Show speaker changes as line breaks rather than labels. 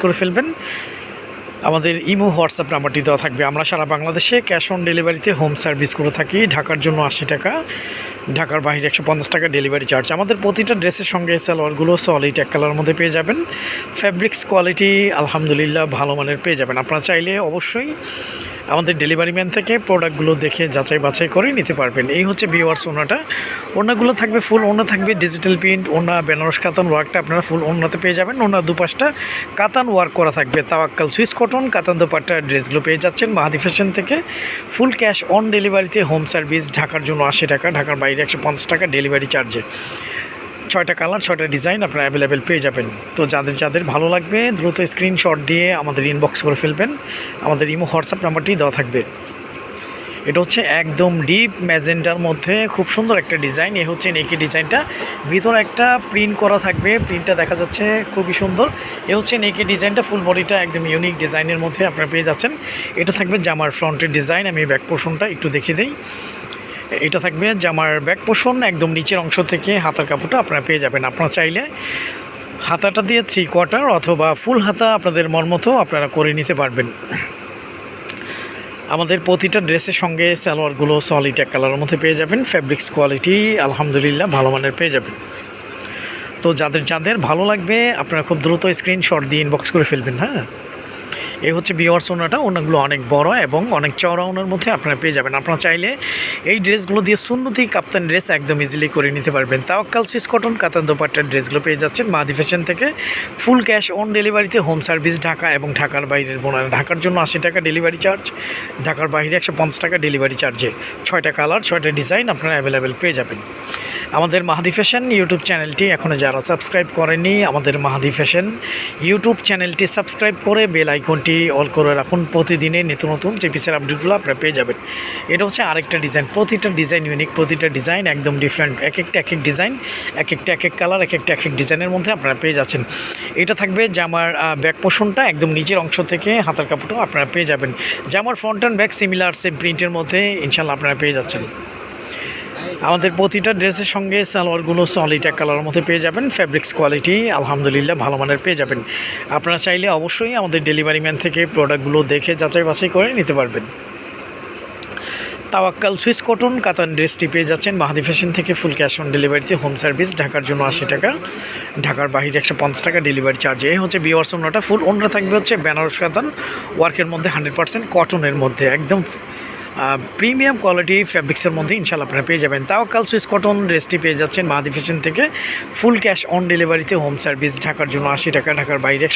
করে ফেলবেন। আমাদের ইমো, হোয়াটসঅ্যাপ নাম্বারটি দেওয়া থাকবে। আমরা সারা বাংলাদেশে ক্যাশ অন ডেলিভারিতে হোম সার্ভিস করে থাকি। ঢাকার জন্য আশি টাকা। ঢাকার বাইরে একশো পঞ্চাশ টাকা ডেলিভারি চার্জ আমাদের প্রতিটা ড্রেসের সঙ্গে সালোয়ারগুলো সলিড এক কালার মধ্যে পেয়ে যাবেন। ফ্যাব্রিক্স কোয়ালিটি আলহামদুলিল্লাহ ভালো মানের পেয়ে যাবেন। আপনারা চাইলে অবশ্যই আমাদের ডেলিভারি ম্যান থেকে প্রোডাক্টগুলো দেখে যাচাই বাছাই করে নিতে পারবেন। এই হচ্ছে বিওয়ার্স ওনাটা। ওনাগুলো থাকবে ফুল ওনা থাকবে ডিজিটাল প্রিন্ট ওনা বেনারস কাতান ওয়ার্কটা আপনারা ফুল ওনাতে পেয়ে যাবেন। ওনার দুপাশটা কাতান ওয়ার্ক করা থাকবে। তাওয়াক্কাল সুইস কটন, কাতান দুপাট্টা ড্রেসগুলো পেয়ে যাচ্ছেন। মাহাদি ফ্যাশন থেকে ফুল ক্যাশ অন ডেলিভারিতে হোম সার্ভিস ঢাকার জন্য আশি টাকা, ঢাকার বাইরে একশো পঞ্চাশ টাকা ডেলিভারি চার্জে। ছয়টা কালার, ছয়টা ডিজাইন আপনারা অ্যাভেলেবেল পেয়ে যাবেন। তো যাদের যাদের ভালো লাগবে, দ্রুত স্ক্রিনশট দিয়ে আমাদের ইনবক্স করে ফেলবেন। আমাদের ইমো, হোয়াটসঅ্যাপ নাম্বারটি দেওয়া থাকবে। এটা হচ্ছে একদম ডিপ ম্যাজেন্টার মধ্যে খুব সুন্দর একটা ডিজাইন এ হচ্ছে নেকি ডিজাইনটা ভিতরে একটা প্রিন্ট করা থাকবে। প্রিন্টটা দেখা যাচ্ছে খুবই সুন্দর। এ হচ্ছে নেকি ডিজাইনটা ফুল বডিটা একদম ইউনিক ডিজাইনের মধ্যে আপনারা পেয়ে যাচ্ছেন। এটা থাকবে জামার ফ্রন্টের ডিজাইন আমি ব্যাক পোর্শনটা একটু দেখিয়ে দিই। এটা থাকবে জামার ব্যাক পোষণ একদম নিচের অংশ থেকে হাতার কাপড়টা আপনারা পেয়ে যাবেন। আপনারা চাইলে হাতাটা দিয়ে থ্রি কোয়ার্টার অথবা ফুল হাতা আপনাদের মন মতো আপনারা করে নিতে পারবেন। আমাদের প্রতিটা ড্রেসের সঙ্গে সালোয়ারগুলো সলিড এক কালারের মধ্যে পেয়ে যাবেন। ফ্যাব্রিক্স কোয়ালিটি আলহামদুলিল্লাহ ভালো মানের পেয়ে যাবেন। তো যাদের যাদের ভালো লাগবে, আপনারা খুব দ্রুত স্ক্রিনশট দিয়ে ইনবক্স করে ফেলবেন হ্যাঁ? এই হচ্ছে বিওয়ার্স ওনাটা ওনাগুলো অনেক বড় এবং অনেক চওড়া ওনার মধ্যে আপনারা পেয়ে যাবেন। আপনারা চাইলে এই ড্রেসগুলো দিয়ে সুন্নতি কাপ্তান ড্রেস একদম ইজিলি করে নিতে পারবেন। তাওয়াক্কাল সুইস কটন, কাতান দোপাট্টার ড্রেসগুলো পেয়ে যাচ্ছেন। মাদি ফ্যাশন থেকে ফুল ক্যাশ অন ডেলিভারিতে হোম সার্ভিস ঢাকা এবং ঢাকার বাইরের বোনার ঢাকার জন্য আশি টাকা ডেলিভারি চার্জ, ঢাকার বাইরে একশো পঞ্চাশ টাকা ডেলিভারি চার্জে। ছয়টা কালার, ছয়টা ডিজাইন আপনারা অ্যাভেলেবেল পেয়ে যাবেন। আমাদের মাহাদি ফ্যাশন ইউটিউব চ্যানেলটি এখনও যারা সাবস্ক্রাইব করেনি, আমাদের মাহাদি ফ্যাশন ইউটিউব চ্যানেলটি সাবস্ক্রাইব করে বেল আইকনটি অল করে রাখুন। প্রতিদিনে নিত্য নতুন যে পিসের আপডেটগুলো আপনারা পেয়ে যাবেন। এটা হচ্ছে আরেকটা ডিজাইন, প্রতিটা ডিজাইন ইউনিক প্রতিটা ডিজাইন একদম ডিফারেন্ট এক একটা এক এক ডিজাইন এক একটা এক এক কালার এক একটা এক এক ডিজাইনের মধ্যে আপনারা পেয়ে যাচ্ছেন। এটা থাকবে জামার ব্যাক পোষণটা একদম নিচের অংশ থেকে হাতার কাপড়টাও আপনারা পেয়ে যাবেন। জামার front and back similar same প্রিন্টের মধ্যে ইনশাল্লাহ আপনারা পেয়ে যাচ্ছেন। আমাদের প্রতিটা ড্রেসের সঙ্গে সালোয়ারগুলো সলিড এক কালারের মধ্যে পেয়ে যাবেন ফ্যাব্রিক্স কোয়ালিটি আলহামদুলিল্লাহ ভালো মানের পেয়ে যাবেন। আপনারা চাইলে অবশ্যই আমাদের ডেলিভারি ম্যান থেকে প্রোডাক্টগুলো দেখে যাচাই বাছাই করে নিতে পারবেন। তাওয়াক্কাল সুইস কটন, কাতান ড্রেসটি পেয়ে যাচ্ছেন মাহাদি ফ্যাশন থেকে ফুল ক্যাশ অন ডেলিভারিতে হোম সার্ভিস ঢাকার জন্য আশি টাকা, ঢাকার বাহিরে একশো পঞ্চাশ টাকা ডেলিভারি চার্জ এই হচ্ছে বিওয়ার্স ওনাটা ফুল ওনরা থাকবে হচ্ছে বেনারস কাতান ওয়ার্কের মধ্যে হান্ড্রেড পার্সেন্ট কটনের মধ্যে, একদম প্রিমিয়াম কোয়ালিটি ফ্যাব্রিক্সের মধ্যে ইনশাল্লাহ আপনারা পেয়ে যাবেন। তাওয়াক্কাল সুইস কটন ড্রেসটি পেয়ে যাচ্ছেন মাহাদি ফ্যাশন থেকে। ফুল ক্যাশ অন ডেলিভারিতে হোম সার্ভিস ঢাকার জন্য আশি টাকা ঢাকার বাইরে।